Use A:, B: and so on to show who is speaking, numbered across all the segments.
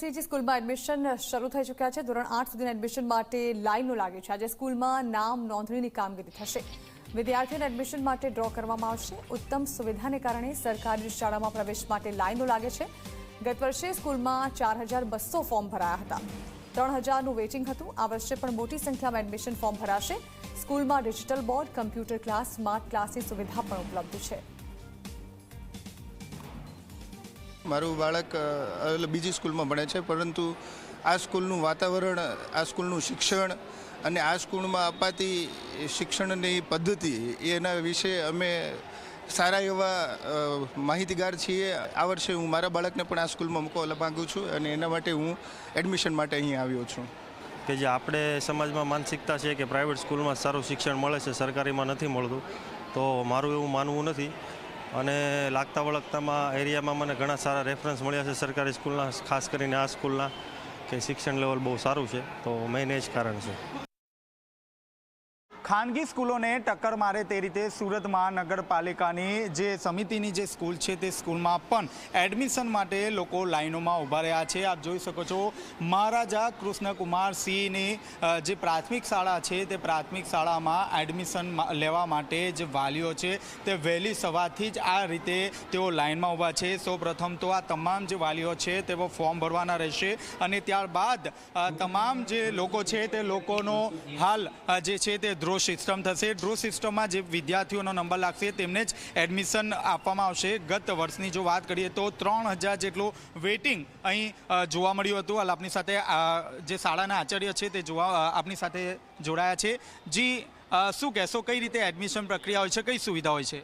A: CG સ્કૂલમાં admission શરૂ થઈ ચૂક્યા છે. ધોરણ આઠ સુધીના એડમિશન માટે લાઈનો લાગી છે. આજે સ્કૂલમાં નામ નોંધણીની કામગીરી થશે. વિદ્યાર્થીઓને એડમિશન માટે ડ્રો કરવામાં આવશે. ઉત્તમ સુવિધાને કારણે સરકારી શાળામાં પ્રવેશ માટે લાઈનો લાગે છે. ગત વર્ષે સ્કૂલમાં ચાર હજાર બસો ફોર્મ ભરાયા હતા. ત્રણ હજારનું વેઇટિંગ હતું. આ વર્ષે પણ મોટી સંખ્યામાં એડમિશન ફોર્મ ભરાશે. સ્કૂલમાં digital board, computer class, smart ક્લાસની સુવિધા પણ ઉપલબ્ધ છે.
B: મારું બાળક બીજી સ્કૂલમાં ભણે છે, પરંતુ આ સ્કૂલનું વાતાવરણ, આ સ્કૂલનું શિક્ષણ અને આ સ્કૂલમાં અપાતી શિક્ષણની પદ્ધતિ, એના વિશે અમે સારા એવા માહિતગાર છીએ. આ વર્ષે હું મારા બાળકને પણ આ સ્કૂલમાં મૂકવા માગું છું અને એના માટે હું એડમિશન માટે અહીં આવ્યો છું.
C: કે જે આપણે સમાજમાં માનસિકતા છે કે પ્રાઇવેટ સ્કૂલમાં સારું શિક્ષણ મળે છે, સરકારીમાં નથી મળતું, તો મારું એવું માનવું નથી. અને લાગતા વળગતામાં એરિયામાં મને ઘણા સારા રેફરન્સ મળ્યા છે સરકારી સ્કૂલના, ખાસ કરીને આ સ્કૂલના, કે શિક્ષણ લેવલ બહુ સારું છે, તો મેઇન એ જ કારણ છે.
D: ખાનગી સ્કૂલોને ટક્કર મારે તે રીતે સુરત મહાનગરપાલિકાની જે સમિતિની જે સ્કૂલ છે તે સ્કૂલમાં પણ એડમિશન માટે લોકો લાઈનોમાં ઊભા રહ્યા છે. આપ જોઈ શકો છો, મહારાજા કૃષ્ણકુમાર સિંહની જે પ્રાથમિક શાળા છે તે પ્રાથમિક શાળામાં એડમિશન લેવા માટે જે વાલીઓ છે તે વહેલી સવારથી જ આ રીતે તેઓ લાઈનમાં ઊભા છે. સૌપ્રથમ તો આ તમામ જે વાલીઓ છે તેઓ ફોર્મ ભરવાના રહેશે અને ત્યારબાદ તમામ જે લોકો છે તે લોકોનો હાલ જે છે તે સિસ્ટમ થશે. ડ્રો સિસ્ટમમાં જે વિદ્યાર્થીઓનો નંબર લાગશે તેમને જ એડમિશન આપવામાં આવશે. ગત વર્ષની જો વાત કરીએ તો ત્રણ હજાર જેટલું વેઇટિંગ અહીં જોવા મળ્યું હતું. હાલ આપની સાથે જે શાળાના આચાર્ય છે તે જોવા આપની સાથે જોડાયા છે. જી શું કહેશો? કઈ રીતે એડમિશન પ્રક્રિયા હોય છે? કઈ સુવિધા હોય છે?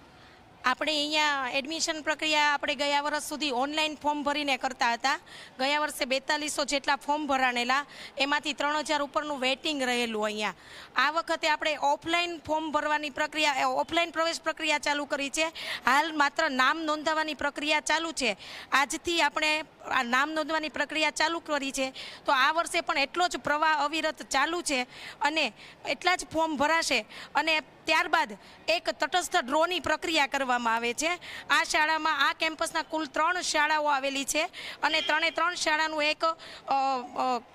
E: આપણે અહીંયા એડમિશન પ્રક્રિયા આપણે ગયા વર્ષ સુધી ઓનલાઈન ફોર્મ ભરીને કરતા હતા. ગયા વર્ષે બેતાલીસો જેટલા ફોર્મ ભરાણેલા, એમાંથી ત્રણ હજાર ઉપરનું વેઇટિંગ રહેલું અહીંયા. આ વખતે આપણે ઓફલાઈન ફોર્મ ભરવાની પ્રક્રિયા ઓફલાઈન પ્રવેશ પ્રક્રિયા ચાલુ કરી છે. હાલ માત્ર નામ નોંધાવવાની પ્રક્રિયા ચાલુ છે. આજથી આપણે આ નામ નોંધવાની પ્રક્રિયા ચાલુ કરી છે. તો આ વર્ષે પણ એટલો જ પ્રવાહ અવિરત ચાલુ છે અને એટલા જ ફોર્મ ભરાશે અને ત્યારબાદ એક તટસ્થ ડ્રોની પ્રક્રિયા કરવામાં આવે છે. આ શાળામાં આ કેમ્પસના કુલ ત્રણ શાળાઓ આવેલી છે અને ત્રણે ત્રણ શાળાનું એક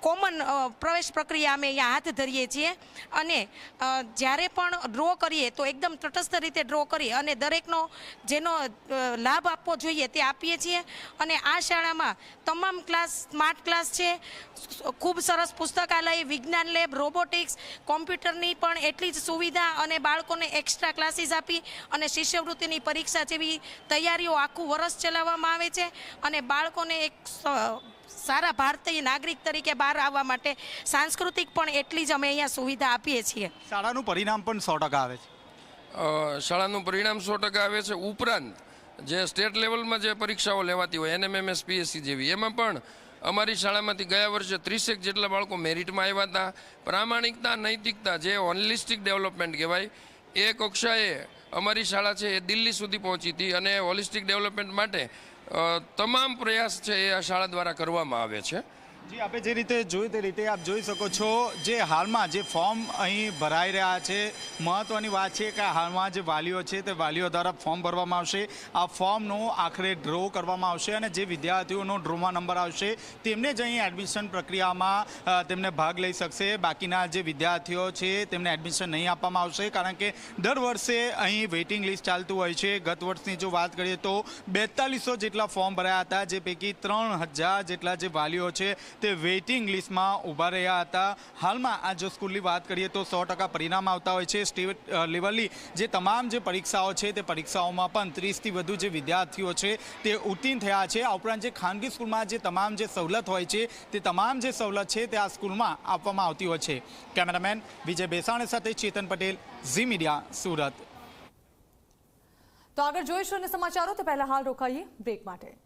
E: કોમન પ્રવેશ પ્રક્રિયા અમે અહીંયા હાથ ધરીએ છીએ. અને જ્યારે પણ ડ્રો કરીએ તો એકદમ તટસ્થ રીતે ડ્રો કરી અને દરેકનો જેનો લાભ આપવો જોઈએ તે આપીએ છીએ. અને આ શાળામાં તમામ ક્લાસ સ્માર્ટ ક્લાસ છે. ખૂબ સરસ પુસ્તકાલય વિજ્ઞાન લેબ રોબોટિક્સ કોમ્પ્યુટરની પણ એટલી જ સુવિધા અને બાળકોને એક્સ્ટ્રા ક્લાસીસ આપી અને શિષ્યવૃત્તિની પરીક્ષા જેવી તૈયારીઓ આખું વરસ ચલાવવામાં આવે છે અને બાળકોને એક સારા ભારતીય નાગરિક તરીકે બહાર આવવા માટે સાંસ્કૃતિક પણ એટલી જ અમે અહીંયા સુવિધા આપીએ છીએ.
D: શાળાનું પરિણામ પણ સો આવે છે.
F: શાળાનું પરિણામ સો આવે છે. ઉપરાંત જે સ્ટેટ લેવલમાં જે પરીક્ષાઓ લેવાતી હોય, એનએમએમએસ, પીએસસી જેવી, એમાં પણ અમારી શાળામાંથી ગયા વર્ષે ત્રીસેક જેટલા બાળકો મેરિટમાં આવ્યા હતા. પ્રામાણિકતા, નૈતિકતા જે હોલિસ્ટિક ડેવલપમેન્ટ કહેવાય, એ કક્ષાએ અમારી શાળા છે એ દિલ્હી સુધી પહોંચી હતી અને હોલિસ્ટિક ડેવલપમેન્ટ માટે તમામ પ્રયાસ છે એ આ શાળા દ્વારા કરવામાં આવે છે.
D: જી આપણે જે રીતે જોયું તે રીતે આપ જોઈ શકો છો જે હાલમાં જે ફોર્મ અહીં ભરાઈ રહ્યા છે. મહત્વની વાત છે કે હાલમાં જે વાલીઓ છે તે વાલીઓ દ્વારા ફોર્મ ભરવામાં આવશે. આ ફોર્મનો આખરે ડ્રો કરવામાં આવશે અને જે વિદ્યાર્થીઓનો ડ્રોમાં નંબર આવશે તેમને જ અહીં એડમિશન પ્રક્રિયામાં તેમને ભાગ લઈ શકશે. બાકીના જે વિદ્યાર્થીઓ છે તેમને એડમિશન નહીં આપવામાં આવશે કારણ કે દર વર્ષે અહીં વેઇટિંગ લિસ્ટ ચાલતું હોય છે. ગત વર્ષની જો વાત કરીએ તો બેતાલીસો જેટલા ફોર્મ ભરાયા હતા, જે પૈકી ત્રણ જેટલા જે વાલીઓ છે તે વેઇટિંગ લિસ્ટમાં ઊભા રહ્યા હતા. હાલમાં આ જો સ્કૂલની વાત કરીએ તો સો ટકા પરિણામ આવતા હોય છે. સ્ટેટ લેવલની જે તમામ જે પરીક્ષાઓ છે તે પરીક્ષાઓમાં પણ ત્રીસથી વધુ જે વિદ્યાર્થીઓ છે તે ઉત્તીર્ણ થયા છે. આ ઉપરાંત જે ખાનગી સ્કૂલમાં જે તમામ જે સવલત હોય છે તે તમામ જે સવલત છે તે આ સ્કૂલમાં આપવામાં આવતી હોય છે. કેમેરામેન વિજય બેસાણી સાથે ચેતન પટેલ, ઝી મીડિયા, સુરત.
A: તો આગળ જોઈશું અને સમાચારો. તે પહેલા હાલ રોકાઈએ. બ્રેક માટે.